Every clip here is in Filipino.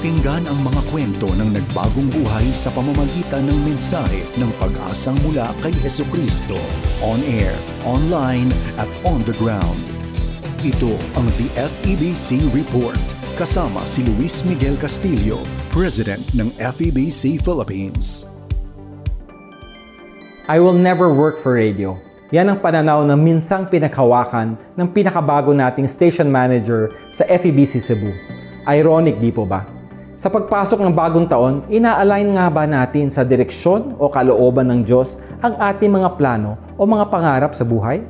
Pakinggan ang mga kwento ng nagbagong buhay sa pamamagitan ng mensahe ng pag-asang mula kay Heso Kristo. On air, online, at on the ground. Ito ang The FEBC Report. Kasama si Luis Miguel Castillo, President ng FEBC Philippines. I will never work for radio. Yan ang pananaw na minsang pinaghawakan ng pinakabago nating station manager sa FEBC Cebu. Ironic di po ba? Sa pagpasok ng bagong taon, ina-align nga ba natin sa direksyon o kalooban ng Diyos ang ating mga plano o mga pangarap sa buhay?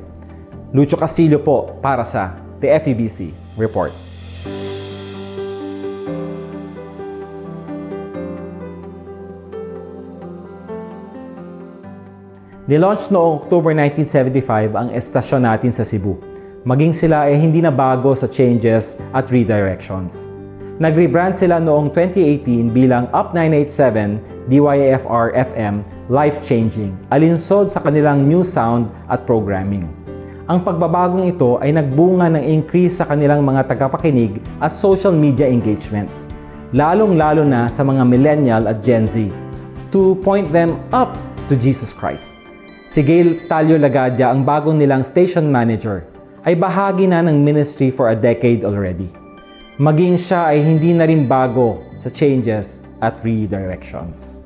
Lucho Castillo po para sa The FEBC Report. Nilaunch noong October 1975 ang estasyon natin sa Cebu. Maging sila ay hindi na bago sa changes at redirections. Nag-rebrand sila noong 2018 bilang Up 987 DYFR FM Life Changing, alinsod sa kanilang new sound at programming. Ang pagbabagong ito ay nagbunga ng increase sa kanilang mga tagapakinig at social media engagements, lalong-lalo na sa mga millennial at Gen Z, to point them up to Jesus Christ. Si Gail Talio Lagadia, ang bagong nilang station manager, ay bahagi na ng ministry for a decade already. Maging siya ay hindi na rin bago sa changes at redirections.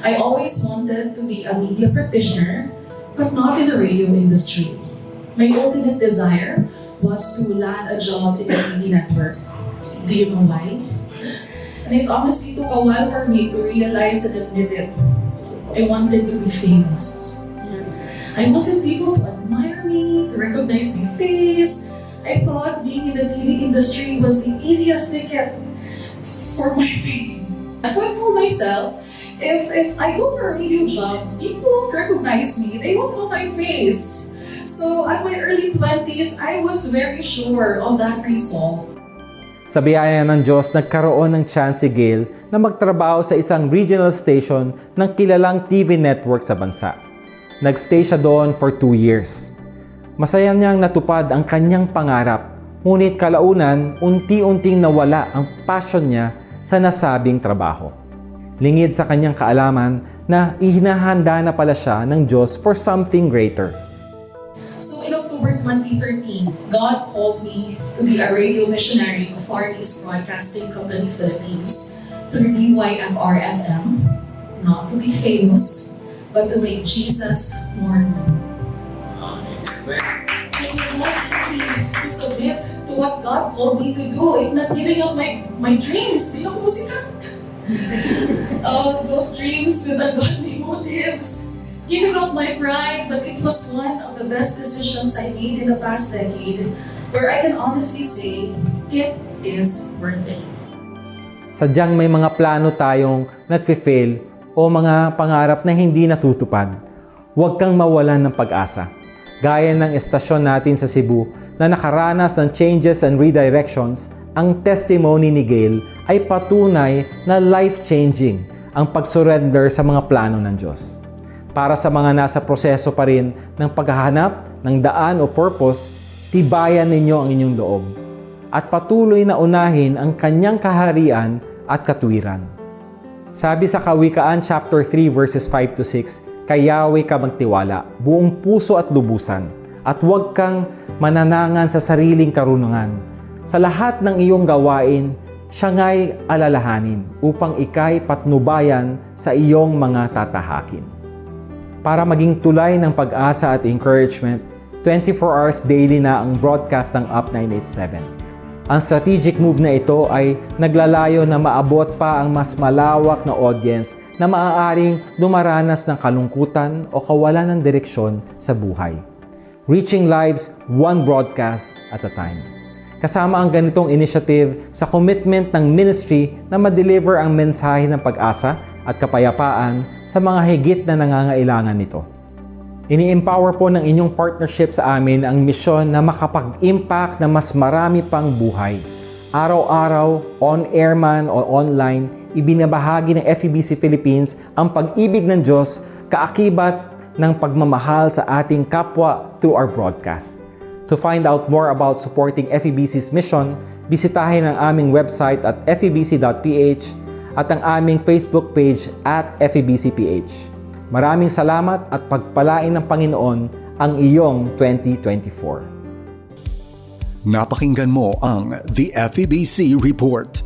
I always wanted to be a media practitioner, but not in the radio industry. My ultimate desire was to land a job in a TV network. Do you know why? And it honestly took a while for me to realize and admit it. I wanted to be famous. I wanted people to admire me, to recognize my face. I thought being in the TV industry was the easiest ticket for my fame. So I told myself, if if I go for a radio job, people won't recognize me. They won't know my face. So at my early 20s, I was very sure of that resolve. Sa biyaya ng Diyos, nagkaroon ng chance si Gail na magtrabaho sa isang regional station ng kilalang TV network sa bansa. Nagstay siya doon for two years. Masaya niyang natupad ang kanyang pangarap, ngunit kalaunan, unti-unting nawala ang passion niya sa nasabing trabaho. Lingid sa kanyang kaalaman na ihinahanda na pala siya ng Diyos for something greater. So in October 2013, God called me to be a radio missionary of Far East Broadcasting Company Philippines through DYFR FM, not to be famous, but to make Jesus more known. It was not easy to submit to what God called me to do. It not giving up my, my dreams. Di ako sikat. uh, those dreams with ungodly motives. Giving up my pride, but it was one of the best decisions I made in the past decade where I can honestly say it is worth it. Sadyang may mga plano tayong nagfe-fail o mga pangarap na hindi natutupad. Huwag kang mawalan ng pag-asa. Gaya ng estasyon natin sa Cebu na nakaranas ng changes and redirections, ang testimony ni Gail ay patunay na life-changing ang pag-surrender sa mga plano ng Diyos. Para sa mga nasa proseso pa rin ng paghahanap ng daan o purpose, tibayan ninyo ang inyong loob at patuloy na unahin ang kanyang kaharian at katwiran. Sabi sa Kawikaan chapter 3 verses 5 to 6, kay Yahweh ka magtiwala, buong puso at lubusan, at huwag kang mananangan sa sariling karunungan. Sa lahat ng iyong gawain, siya nga'y alalahanin upang ikay patnubayan sa iyong mga tatahakin. Para maging tulay ng pag-asa at encouragement, 24 hours daily na ang broadcast ng Up 987. Ang strategic move na ito ay naglalayo na maabot pa ang mas malawak na audience na maaaring dumaranas ng kalungkutan o kawalan ng direksyon sa buhay. Reaching lives one broadcast at a time. Kasama ang ganitong initiative sa commitment ng ministry na ma-deliver ang mensahe ng pag-asa at kapayapaan sa mga higit na nangangailangan nito. Ini-empower po ng inyong partnership sa amin ang misyon na makapag-impact na mas marami pang buhay. Araw-araw, on-air man o online, ibinabahagi ng FEBC Philippines ang pag-ibig ng Diyos kaakibat ng pagmamahal sa ating kapwa through our broadcast. To find out more about supporting FEBC's mission, bisitahin ang aming website at febc.ph at ang aming Facebook page at FEBCPH. Maraming salamat at pagpalain ng Panginoon ang iyong 2024. Napakinggan mo ang The FEBC Report.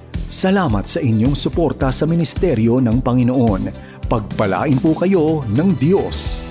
Salamat sa inyong suporta sa ministeryo ng Panginoon. Pagpalain po kayo ng Diyos.